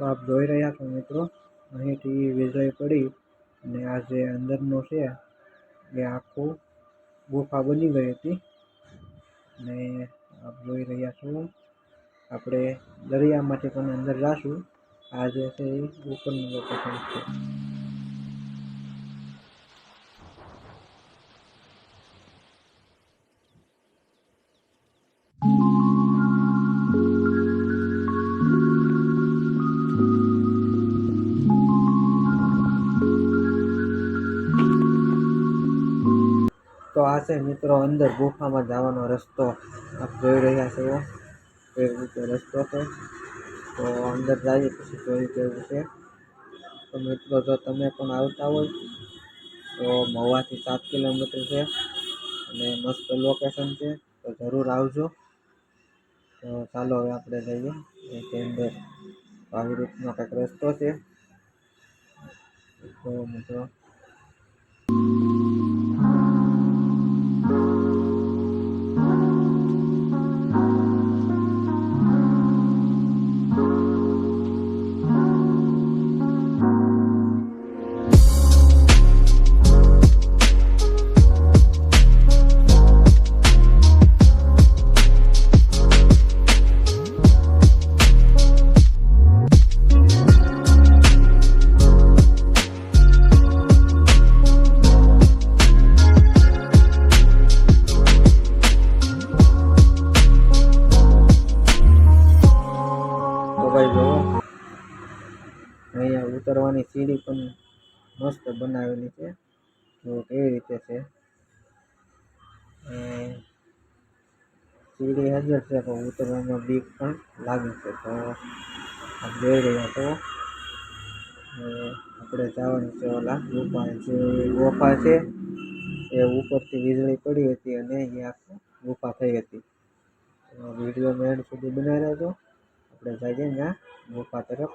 તો આપ જોઈ રહ્યા છો મિત્રો અહીંથી વીજળી પડી અને આ જે અંદરનો છે એ આખું ગુફા બની ગઈ હતી. અને આપ જોઈ રહ્યા છો, આપણે દરિયામાંથી પણ અંદર જાશું. આ જે છે એ ઉપરનું લોકેશન છે. તો આ છે મિત્રો અંદર ગુફામાં જવાનો રસ્તો. જોઈ રહ્યા છો એ રીતે રસ્તો છે. તો અંદર જઈએ પછી જોઈ કેવું છે. તો મિત્રો જો તમે પણ આવતા હોય તો મહુવાથી સાત કિલોમીટર છે અને મસ્ત લોકેશન છે. તો જરૂર આવજો. તો ચાલો હવે આપણે જઈએ. એ અંદર આવી રીતનો કંઈક રસ્તો છે. તો મિત્રો ઉતરવાની સીડી પણ મસ્ત બનાવેલી છે. તો કેવી રીતે છે? સીડી હાજર છે પણ ઉતરવામાં બીક પણ લાગે છે. તો જોઈ રહ્યા તો આપણે જવાનું છે ઓલા ગુફા જે ગુફા છે, એ ઉપરથી વીજળી પડી હતી અને એ આખું ગુફા થઈ હતી. તો વીડિયો મેં સુધી બનાવી રહેજો આપણે જઈએ ત્યાં ગુફા તરફ.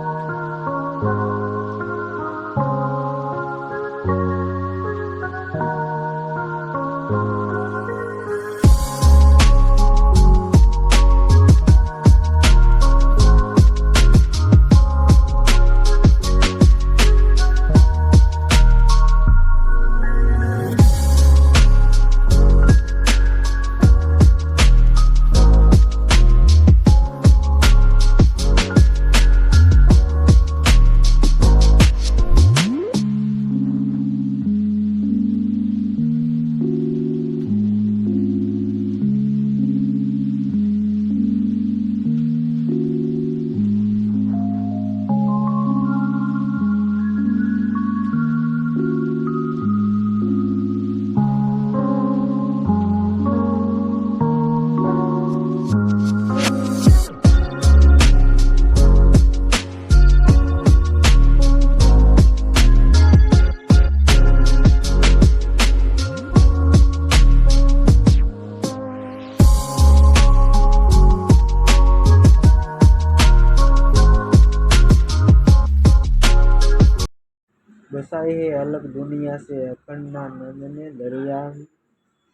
દરિયા એ અલગ દુનિયા છે. અખંડના નંદને દરિયા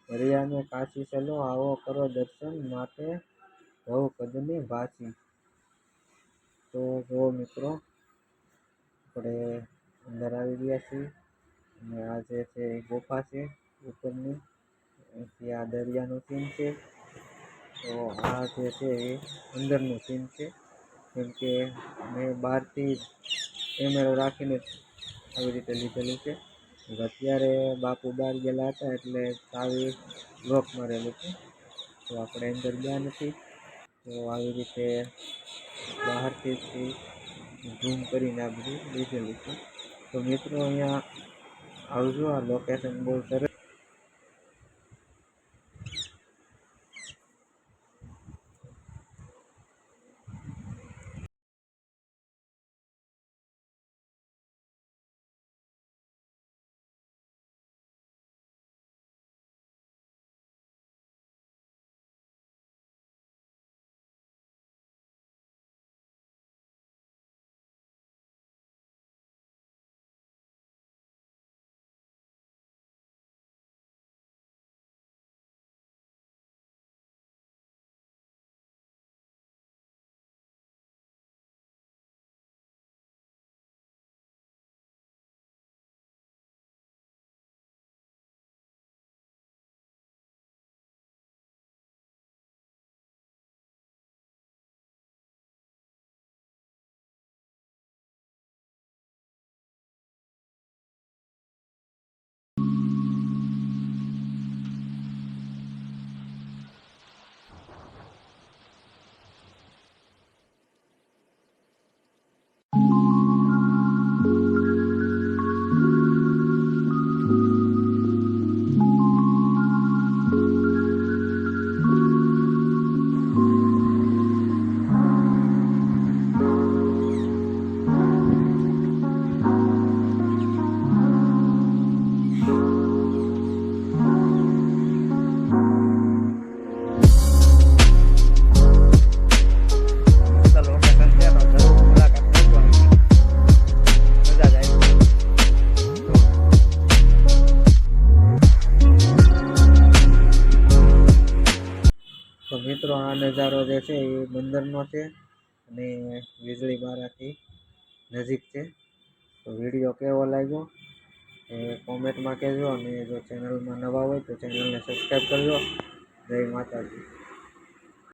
દરિયાને કાચી ચલો, આવો કરો દર્શન માટે ભવ કદને ભાસી તો જો મિત્રો, આપણે અંદર આવી ગયા છીએ અને આ જે છે એ ગુફા છે ઉપરની. અહીંથી આ દરિયાનું સીન છે. તો આ જે છે એ અંદરનું સીન છે. કેમ કે મેં બહારથી કેમેરો રાખીને આવી રીતે લીધેલું છે. અત્યારે બાપુ બહાર ગયેલા હતા એટલે ચાવી લોક મારેલું છે. તો આપણે અંદર ગયા નથી. તો આવી રીતે બહારથી ઝૂમ કરીને આ બધું લીધેલું છે. તો મિત્રો અહીંયા આવજો, આ લોકેશન બહુ સરસ જે છે એ બંદરનો છે અને વીજળી બારાથી નજીક છે. તો વીડિયો કેવો લાગ્યો એ કોમેન્ટમાં કહેજો અને જો ચેનલમાં નવા હોય તો ચેનલને સબસ્ક્રાઈબ કરજો. જય માતાજી.